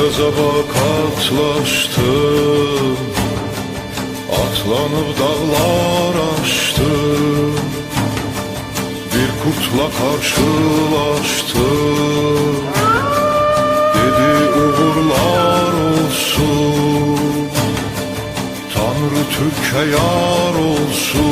Özaba katlaştım. Atlanıp dağlar aştım. Bir kurtla karşılaştım. Dedi uğurlar olsun. Tanrı Türk'e yar olsun